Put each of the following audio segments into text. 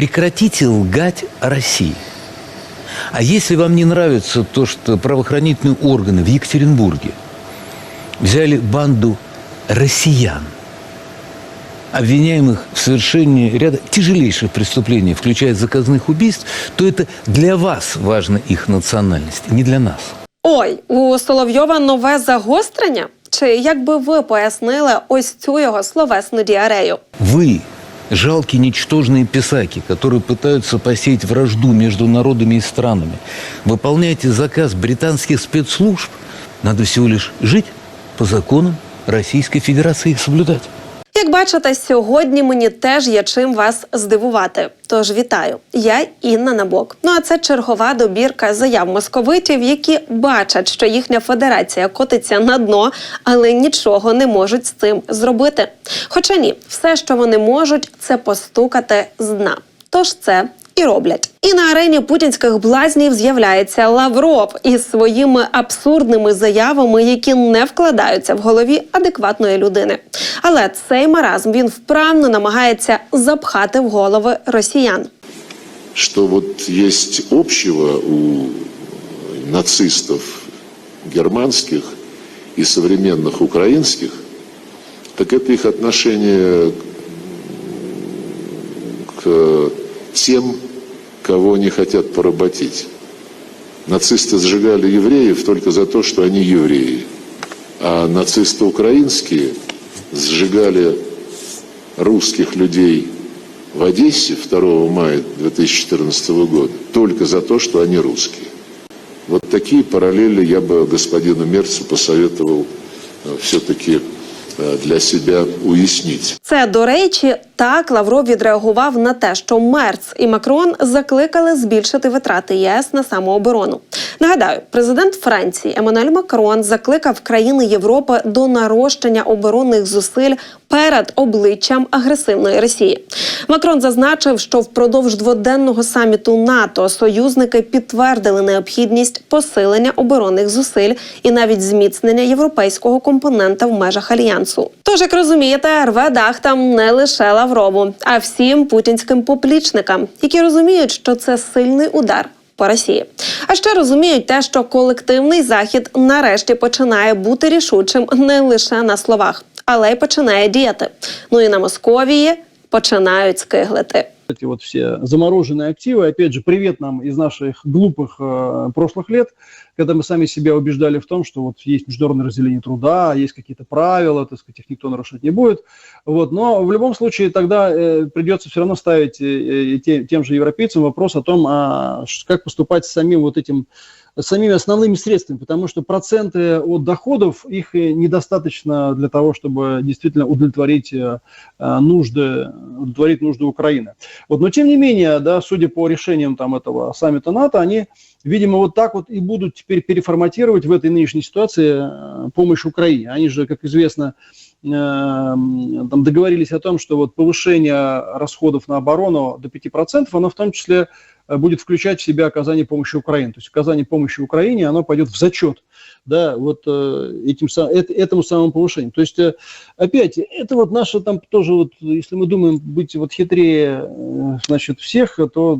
прекратите лгать о России. А если вам не нравится то, что правоохранительные органы в Екатеринбурге взяли банду россиян, обвиняемых в совершении ряда тяжелейших преступлений, включая заказных убийств, то это для вас важна их национальность, не для нас. Ой, у Соловйова нове загострення? Чи як би ви пояснили ось цю його словесну діарею? Вы, жалкие ничтожные писаки, которые пытаются посеять вражду между народами и странами, выполняете заказ британских спецслужб, надо всего лишь жить по законам Российской Федерации и соблюдать. Як бачите, сьогодні мені теж є чим вас здивувати. Тож вітаю, я Інна Набок. Ну а це чергова добірка заяв московитів, які бачать, що їхня федерація котиться на дно, але нічого не можуть з цим зробити. Хоча ні, все, що вони можуть, це постукати з дна. Тож це і роблять. І на арені путінських блазнів з'являється Лавров із своїми абсурдними заявами, які не вкладаються в голові адекватної людини. Але цей маразм він вправно намагається запхати в голови росіян. что вот есть общего у нацистов германских и современных украинских, так это их отношение к тем, кого они хотят поработить. Нацисты сжигали евреев только за то, что они евреи. А нацисты украинские сжигали русских людей в Одессе 2 мая 2014 года только за то, что они русские. Вот такие параллели я бы господину Мерцу посоветовал все-таки для себя уяснить. Це до речі, так Лавров відреагував на те, що Мерц і Макрон закликали збільшити витрати ЄС на самооборону. Нагадаю, президент Франції Еммануель Макрон закликав країни Європи до нарощення оборонних зусиль перед обличчям агресивної Росії. Макрон зазначив, що впродовж дводенного саміту НАТО союзники підтвердили необхідність посилення оборонних зусиль і навіть зміцнення європейського компонента в межах альянсу. Тож, як розумієте, рве дах там не лише Лаврову, а всім путінським поплічникам, які розуміють, що це сильний удар. По Росії, а ще розуміють те, що колективний захід нарешті починає бути рішучим не лише на словах, але й починає діяти. Ну і на Московії починають скиглити. Эти вот все замороженные активы. Опять же, привет нам из наших глупых э, прошлых лет, когда мы сами себя убеждали в том, что вот есть международное разделение труда, есть какие-то правила, так сказать, их никто нарушать не будет. Вот. Но в любом случае тогда э, придется все равно ставить э, те- тем же европейцам вопрос о том, а, как поступать с самим вот этим самими основными средствами, потому что проценты от доходов, их недостаточно для того, чтобы действительно удовлетворить э, э, нужды, удовлетворить нужды Украины. Вот, но тем не менее, да, судя по решениям там, этого саммита НАТО, они, видимо, вот так вот и будут теперь переформатировать в этой нынешней ситуации э, помощь Украине. Они же, как известно, там договорились о том, что вот повышение расходов на оборону до 5%, оно в том числе э, будет включать в себя оказание помощи Украине. То есть оказание помощи Украине, оно пойдет в зачет да, вот э, этим, этому самому повышению. То есть, э, опять, это вот наше там тоже, вот, если мы думаем быть вот хитрее, значит, всех, то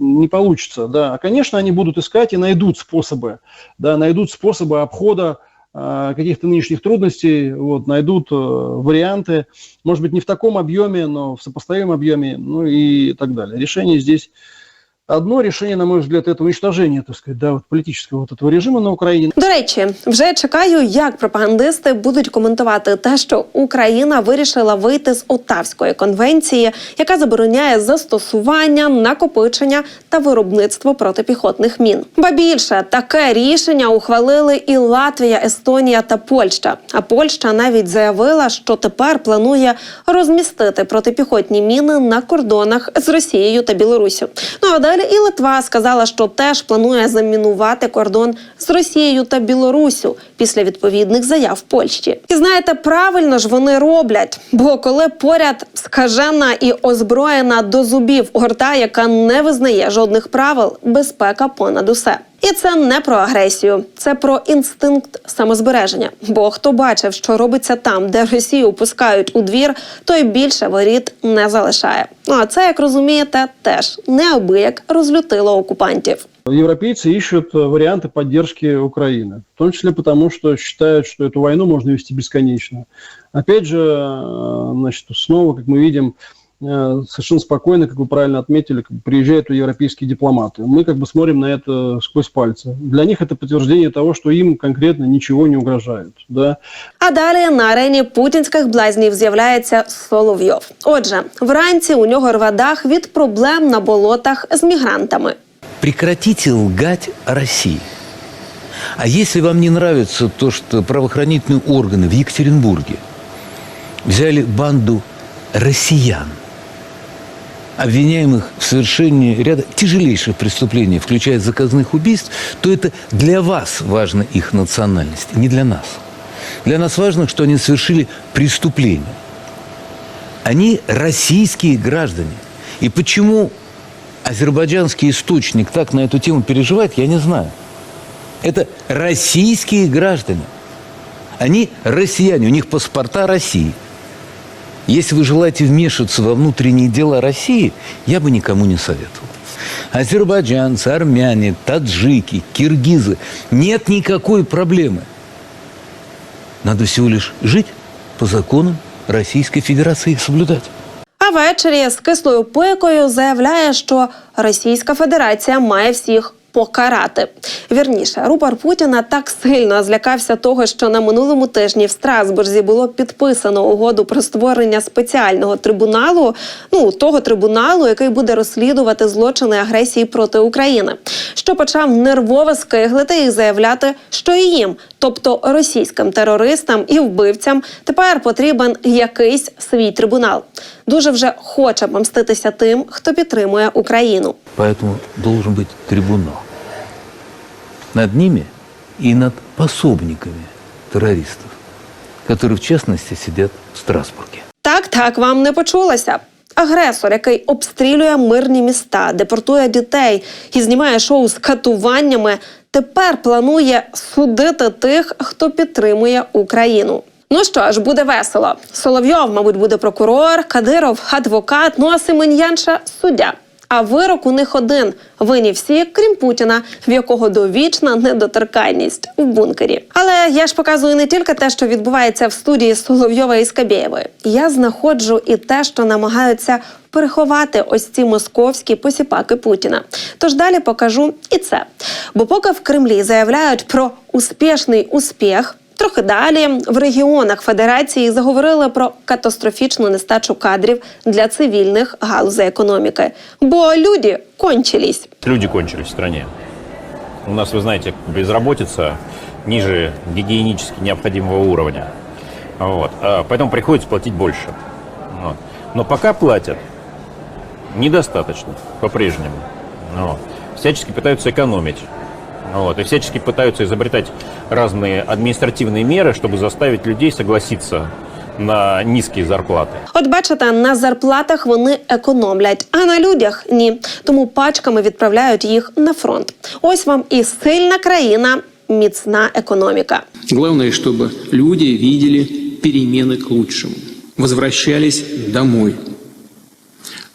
не получится, да. А, конечно, они будут искать и найдут способы, да, найдут способы обхода каких-то нынешних трудностей, вот, найдут э, варианты, может быть, не в таком объеме, но в сопоставимом объеме, ну и так далее. Решение здесь одно, решение, на мой взгляд, это уничтожение, так сказать, да, вот политического вот этого режима на Украине. До речі, вже чекаю, як пропагандисти будуть коментувати те, що Україна вирішила вийти з Отавської конвенції, яка забороняє застосування, накопичення та виробництво протипіхотних мін. Ба більше таке рішення ухвалили і Латвія, Естонія та Польща. А Польща навіть заявила, що тепер планує розмістити протипіхотні міни на кордонах з Росією та Білоруссю. Ну а і Литва сказала, що теж планує замінувати кордон з Росією та Білорусю після відповідних заяв Польщі. І знаєте, правильно ж вони роблять, бо коли поряд скажена і озброєна до зубів орда, яка не визнає жодних правил, безпека понад усе. І це не про агресію, це про інстинкт самозбереження. Бо хто бачив, що робиться там, де Росію пускають у двір, той більше воріт не залишає. Ну а це, як розумієте, теж неабияк розлютило окупантів. Европейцы ищут э, варианты поддержки Украины, в том числе потому, что считают, что эту войну можно вести бесконечно. Опять же, э, значит, снова, как мы видим, э, совершенно спокойно, как вы правильно отметили, как бы приезжают европейские дипломаты. Мы как бы смотрим на это сквозь пальцы. Для них это подтверждение того, что им конкретно ничего не угрожает. Да? А далі на арені путінських блазнів з'являється Соловйов. Отже, вранці у нього рве дах від проблем на болотах з мігрантами. Прекратите лгать о России. А если вам не нравится то, что правоохранительные органы в Екатеринбурге взяли банду россиян, обвиняемых в совершении ряда тяжелейших преступлений, включая заказных убийств, то это для вас важна их национальность, не для нас. Для нас важно, что они совершили преступление. Они российские граждане. И почему азербайджанский источник так на эту тему переживает, я не знаю. Это российские граждане. Они россияне, у них паспорта России. Если вы желаете вмешиваться во внутренние дела России, я бы никому не советовал. Азербайджанцы, армяне, таджики, киргизы. Нет никакой проблемы. Надо всего лишь жить по законам Российской Федерации и их соблюдать. А ввечері з кислою пикою заявляє, що Російська Федерація має всіх покарати. Вірніше, рупор Путіна так сильно злякався того, що на минулому тижні в Страсбурзі було підписано угоду про створення спеціального трибуналу. Ну того трибуналу, який буде розслідувати злочини агресії проти України, що почав нервово скиглити і заявляти, що і їм, тобто російським терористам і вбивцям, тепер потрібен якийсь свій трибунал. Дуже вже хоче помститися тим, хто підтримує Україну. Поэтому должен быть трибунал. Над ними и над пособниками террористов, которые в частности сидят в Страсбурге. Так, так вам не почулося. Агресор, який обстрілює мирні міста, депортує дітей і знімає шоу з катуваннями, тепер планує судити тих, хто підтримує Україну. Ну що ж, буде весело. Соловйов, мабуть, буде прокурор, Кадиров адвокат, ну а Семен'янша суддя. А вирок у них один: винні всі, крім Путіна, в якого довічна недоторканність у бункері. Але я ж показую не тільки те, що відбувається в студії Соловйова і Скабєєвої. Я знаходжу і те, що намагаються переховати ось ці московські посіпаки Путіна. Тож далі покажу і це. Бо поки в Кремлі заявляють про успішний успіх. Трохи далі в регіонах федерації заговорили про катастрофічну нестачу кадрів для цивільних галузей економіки, бо люди кончились. Люди кончились в стране. У нас, вы знаете, безработица ниже гигиенически необходимого уровня. Вот. А Поэтому приходится платить больше. Вот. Но пока платят недостаточно по-прежнему. Вот. Всячески пытаются экономить. Вот. И всячески пытаются изобретать разные административные меры, чтобы заставить людей согласиться на низкие зарплаты. От бачите, на зарплатах вони економлять, а на людях ні. Тому пачками відправляють їх на фронт. Ось вам і сильна країна, міцна економіка. Главное, чтобы люди видели перемены к лучшему, возвращались домой.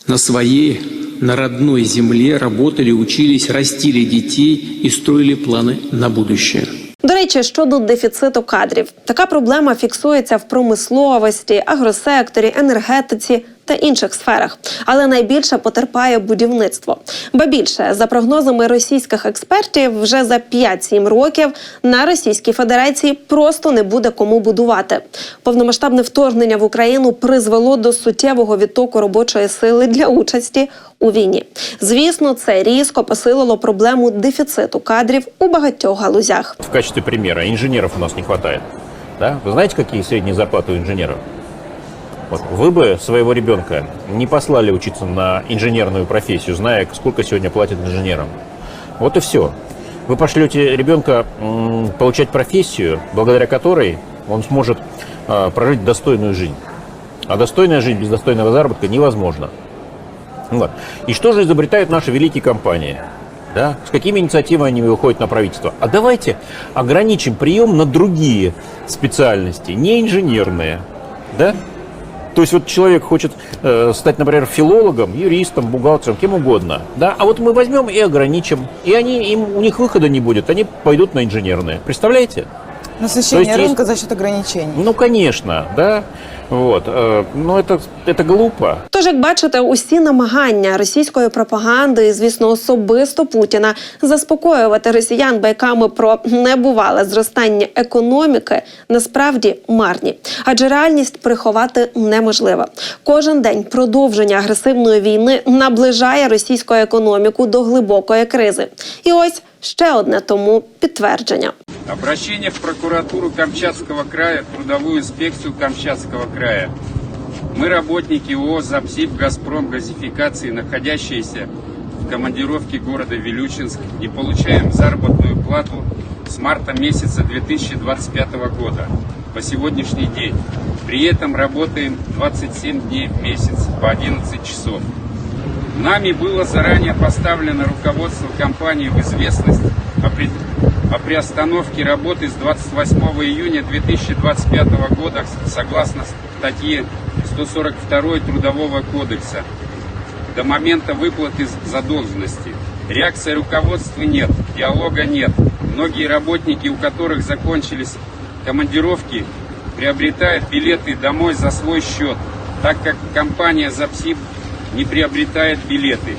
На своей, на родной земле работали, учились, растили детей и строили планы на будущее. До речі, щодо дефіциту кадрів, така проблема фіксується в промисловості, агросекторі, енергетиці та інших сферах, але найбільше потерпає будівництво. Ба більше за прогнозами російських експертів, вже за 5-7 років на Російській Федерації просто не буде кому будувати. Повномасштабне вторгнення в Україну призвело до суттєвого відтоку робочої сили для участі у війні. Звісно, це різко посилило проблему дефіциту кадрів у багатьох галузях. В качестве примера, инженеров у нас не хватает. Да? Вы знаете, какие средние зарплаты у инженеров? Вот. Вы бы своего ребенка не послали учиться на инженерную профессию, зная, сколько сегодня платят инженерам. Вот и все. Вы пошлете ребенка получать профессию, благодаря которой он сможет а, прожить достойную жизнь. А достойная жизнь без достойного заработка невозможна. Вот. И что же изобретают наши великие компании? да, с какими инициативами они выходят на правительство. А давайте ограничим прием на другие специальности, не инженерные, да? То есть вот человек хочет э, стать, например, филологом, юристом, бухгалтером, кем угодно, да? А вот мы возьмем и ограничим, и они, им, у них выхода не будет, они пойдут на инженерные. Представляете? Насыщение То есть рынка за счет ограничений. Ну, конечно, да. Вот. Э, но это, это глупо. Тож, як бачите, усі намагання російської пропаганди, і, звісно, особисто Путіна заспокоювати росіян байками про небувале зростання економіки насправді марні, адже реальність приховати неможливо. Кожен день продовження агресивної війни наближає російську економіку до глибокої кризи. І ось ще одне тому підтвердження. Обращение в прокуратуру Камчатского края, в трудовую инспекцию Камчатского края. Мы работники ООО «Запсиб Газпром газификации», находящиеся в командировке города Вилючинск, не получаем заработную плату с марта месяца 2025 года по сегодняшний день. При этом работаем 27 дней в месяц по 11 часов. Нами было заранее поставлено руководство компании в известность о, при- о приостановке работы с 28 июня 2025 года согласно статье 142 Трудового кодекса до момента выплаты задолженности. Реакции руководства нет, диалога нет. Многие работники, у которых закончились командировки, приобретают билеты домой за свой счет, так как компания «Запсиб» не приобретает билеты.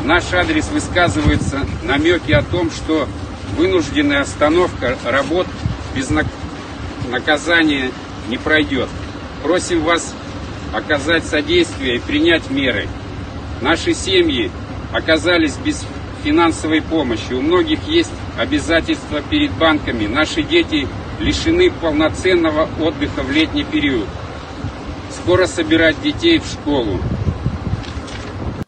В наш адрес высказываются намеки о том, что вынужденная остановка работ без нак- наказания не пройдет. Просим вас оказать содействие и принять меры. Наши семьи оказались без финансовой помощи. У многих есть обязательства перед банками. Наши дети лишены полноценного отдыха в летний период. Скоро собирать детей в школу.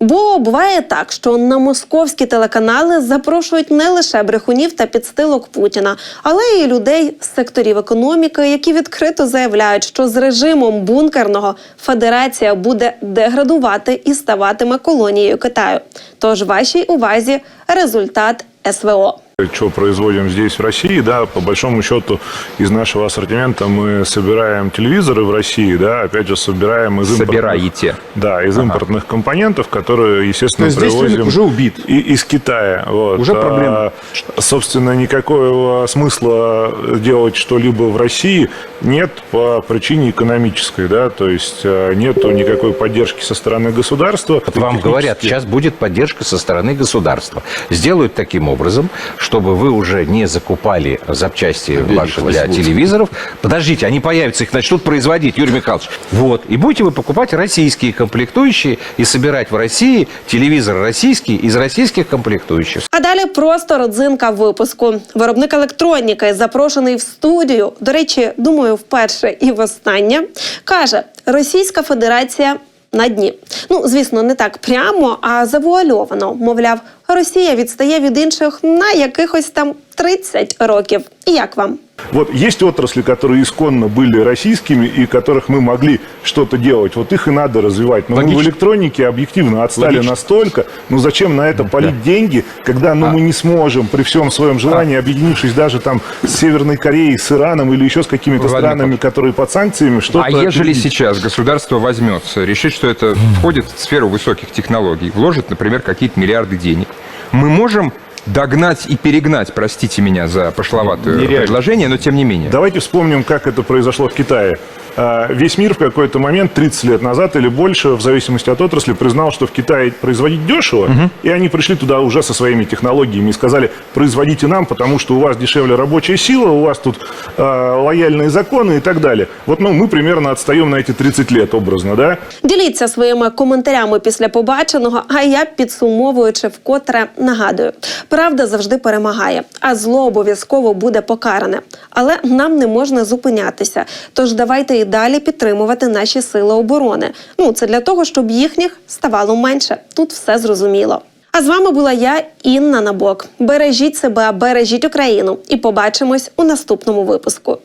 Бо буває так, що на московські телеканали запрошують не лише брехунів та підстилок Путіна, але й людей з секторів економіки, які відкрито заявляють, що з режимом бункерного федерація буде деградувати і ставатиме колонією Китаю. Тож вашій увазі результат СВО. Что производим здесь, в России, да, по большому счету из нашего ассортимента мы собираем телевизоры в России, да, опять же, собираем из импортных- Собираете. Да, из импортных компонентов, которые, естественно, То есть здесь привозим уже убит. и- из Китая. Вот. Уже проблема. А, собственно, никакого смысла делать что-либо в России нет по причине экономической, да, то есть э, нету никакой поддержки со стороны государства. Вам говорят, сейчас будет поддержка со стороны государства. Сделают таким образом, чтобы вы уже не закупали запчасти ваши для телевизоров. Подождите, они появятся, их начнут производить, Юрий Михайлович. Вот. И будете вы покупать российские комплектующие и собирать в России телевизор российский из российских комплектующих. А далі просто родзинка випуску. Виробник електроніки, запрошений в студію. До речі, думаю, вперше і востаннє, каже: Російська Федерація На дні. Ну, звісно, не так прямо, а завуальовано. Мовляв, Росія відстає від інших на якихось там 30 років. І як вам? Вот есть отрасли, которые исконно были российскими и которых мы могли что-то делать. Вот их и надо развивать. Но мы в Логично. электронике объективно отстали Логично. настолько. Ну зачем на это полить деньги, когда ну, А. мы не сможем при всем своем желании, объединившись даже там с Северной Кореей, с Ираном или еще с какими-то Владимир странами, которые под санкциями, что-то... А ежели определить? сейчас государство возьмется, решит, что это входит в сферу высоких технологий, вложит, например, какие-то миллиарды денег, мы можем догнать и перегнать, простите меня за пошловатое Нереально. предложение, но тем не менее. Давайте вспомним, как это произошло в Китае. А, Весь мир в какой-то момент, 30 лет назад или больше, в зависимости от отрасли, признал, что в Китае производить дешево, и они пришли туда уже со своими технологиями и сказали, производите нам, потому что у вас дешевле рабочая сила, у вас тут а, лояльные законы и так далее. Вот ну, мы примерно отстаем на эти 30 лет образно, да? Діліться своїми коментарями після побаченого. А я підсумовуючи вкотре нагадую: правда завжди перемагає, а зло обов'язково буде покаране. Але нам не можна зупинятися. Тож давайте далі підтримувати наші сили оборони. Ну це для того, щоб їхніх ставало менше. Тут все зрозуміло. А з вами була я, Інна Набок. Бережіть себе, бережіть Україну, і побачимось у наступному випуску.